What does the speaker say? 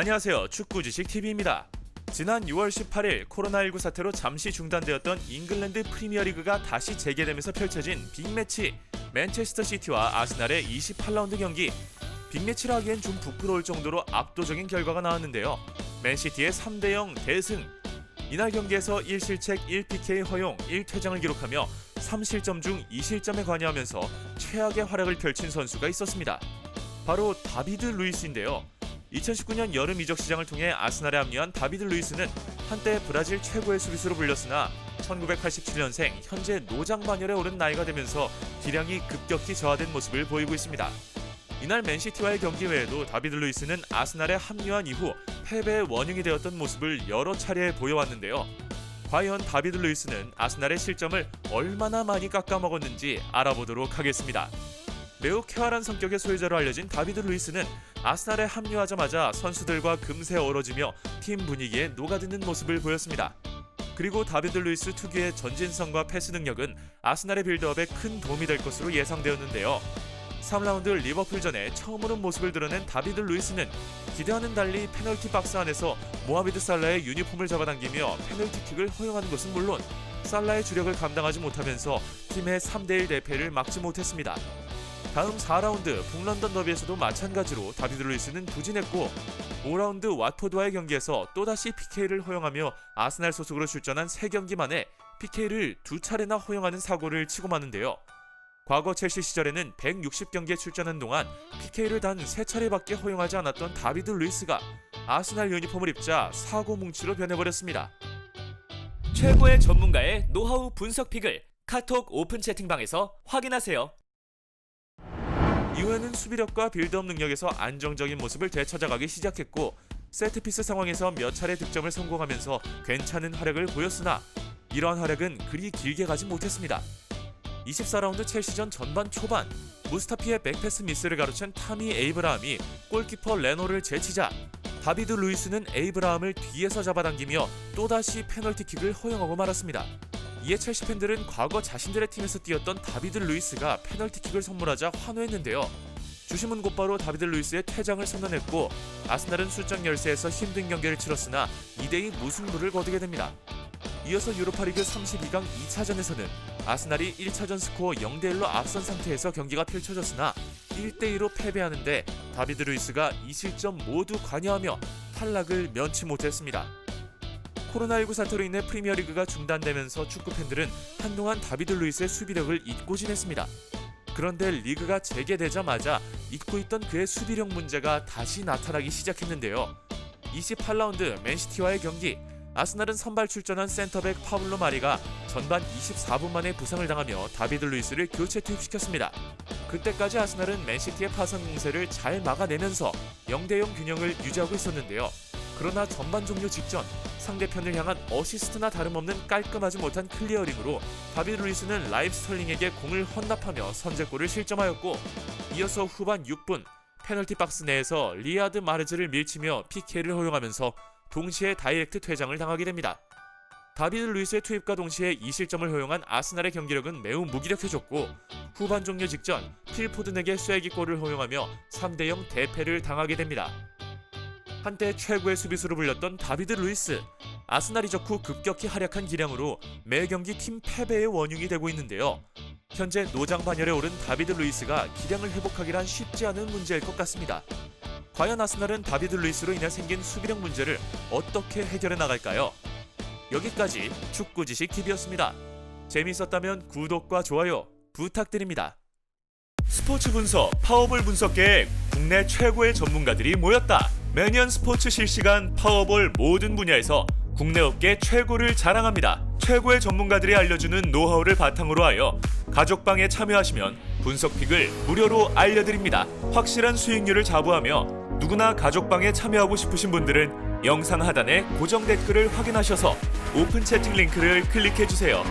안녕하세요. 축구 지식 TV입니다. 지난 6월 18일 코로나19 사태로 잠시 중단되었던 잉글랜드 프리미어리그가 다시 재개되면서 펼쳐진 빅매치 맨체스터 시티와 아스날의 28라운드 경기. 빅매치라 하기엔 좀 부끄러울 정도로 압도적인 결과가 나왔는데요. 맨시티의 3대 0 대승. 이날 경기에서 1실책 1PK 허용 1퇴장을 기록하며 3실점 중 2실점에 관여하면서 최악의 활약을 펼친 선수가 있었습니다. 바로 다비드 루이스인데요. 2019년 여름 이적 시장을 통해 아스날에 합류한 다비드 루이스는 한때 브라질 최고의 수비수로 불렸으나 1987년생 현재 노장 반열에 오른 나이가 되면서 기량이 급격히 저하된 모습을 보이고 있습니다. 이날 맨시티와의 경기 외에도 다비드 루이스는 아스날에 합류한 이후 패배의 원흉이 되었던 모습을 여러 차례 보여왔는데요. 과연 다비드 루이스는 아스날의 실점을 얼마나 많이 깎아먹었는지 알아보도록 하겠습니다. 매우 쾌활한 성격의 소유자로 알려진 다비드 루이스는 아스날에 합류하자마자 선수들과 금세 어우러지며 팀 분위기에 녹아드는 모습을 보였습니다. 그리고 다비드 루이스 특유의 전진성과 패스 능력은 아스날의 빌드업에 큰 도움이 될 것으로 예상되었는데요. 3라운드 리버풀전에 처음으로 모습을 드러낸 다비드 루이스는 기대와는 달리 페널티 박스 안에서 모하비드 살라의 유니폼을 잡아당기며 페널티킥을 허용하는 것은 물론 살라의 주력을 감당하지 못하면서 팀의 3대1 대패를 막지 못했습니다. 다음 4라운드 북런던 더비에서도 마찬가지로 다비드 루이스는 부진했고 5라운드 왓포드와의 경기에서 또다시 PK를 허용하며 아스날 소속으로 출전한 3경기 만에 PK를 두 차례나 허용하는 사고를 치고 마는데요. 과거 첼시 시절에는 160경기에 출전한 동안 PK를 단 3차례밖에 허용하지 않았던 다비드 루이스가 아스날 유니폼을 입자 사고 뭉치로 변해버렸습니다. 최고의 전문가의 노하우 분석 픽을 카톡 오픈 채팅방에서 확인하세요. 이후에는 수비력과 빌드업 능력에서 안정적인 모습을 되찾아가기 시작했고 세트피스 상황에서 몇 차례 득점을 성공하면서 괜찮은 활약을 보였으나 이러한 활약은 그리 길게 가지 못했습니다. 24라운드 첼시전 전반 초반 무스타피의 백패스 미스를 가로챈 타미 에이브라함이 골키퍼 레노를 제치자 다비드 루이스는 에이브라함을 뒤에서 잡아당기며 또다시 페널티킥을 허용하고 말았습니다. 이에 첼시 팬들은 과거 자신들의 팀에서 뛰었던 다비드 루이스가 페널티킥을 선물하자 환호했는데요. 주심은 곧바로 다비드 루이스의 퇴장을 선언했고 아스날은 수적 열세에서 힘든 경기를 치렀으나 2대2 무승부를 거두게 됩니다. 이어서 유로파리그 32강 2차전에서는 아스날이 1차전 스코어 0대1로 앞선 상태에서 경기가 펼쳐졌으나 1대2로 패배하는데 다비드 루이스가 2실점 모두 관여하며 탈락을 면치 못했습니다. 코로나19 사태로 인해 프리미어리그가 중단되면서 축구 팬들은 한동안 다비드 루이스의 수비력을 잊고 지냈습니다. 그런데 리그가 재개되자마자 잊고 있던 그의 수비력 문제가 다시 나타나기 시작했는데요. 28라운드 맨시티와의 경기 아스날은 선발 출전한 센터백 파블로 마리가 전반 24분 만에 부상을 당하며 다비드 루이스를 교체 투입시켰습니다. 그때까지 아스날은 맨시티의 파선 공세를 잘 막아내면서 0대0 균형을 유지하고 있었는데요. 그러나 전반 종료 직전 상대편을 향한 어시스트나 다름없는 깔끔하지 못한 클리어링으로 다비드 루이스는 라이브 스털링에게 공을 헌납하며 선제골을 실점하였고 이어서 후반 6분 페널티 박스 내에서 리아드 마르즈를 밀치며 PK를 허용하면서 동시에 다이렉트 퇴장을 당하게 됩니다. 다비드 루이스의 투입과 동시에 2실점을 허용한 아스날의 경기력은 매우 무기력해졌고 후반 종료 직전 필포든에게 쐐기골을 허용하며 3대0 대패를 당하게 됩니다. 한때 최고의 수비수로 불렸던 다비드 루이스 아스날 이적 후 급격히 활약한 기량으로 매 경기 팀 패배의 원흉이 되고 있는데요. 현재 노장 반열에 오른 다비드 루이스가 기량을 회복하기란 쉽지 않은 문제일 것 같습니다. 과연 아스날은 다비드 루이스로 인해 생긴 수비력 문제를 어떻게 해결해 나갈까요? 여기까지 축구 지식 TV였습니다. 재밌었다면 구독과 좋아요 부탁드립니다. 스포츠 분석 파워볼 분석계에 국내 최고의 전문가들이 모였다. 매년 스포츠 실시간 파워볼 모든 분야에서 국내 업계 최고를 자랑합니다. 최고의 전문가들이 알려주는 노하우를 바탕으로 하여 가족방에 참여하시면 분석픽을 무료로 알려드립니다. 확실한 수익률을 자부하며 누구나 가족방에 참여하고 싶으신 분들은 영상 하단의 고정 댓글을 확인하셔서 오픈 채팅 링크를 클릭해 주세요.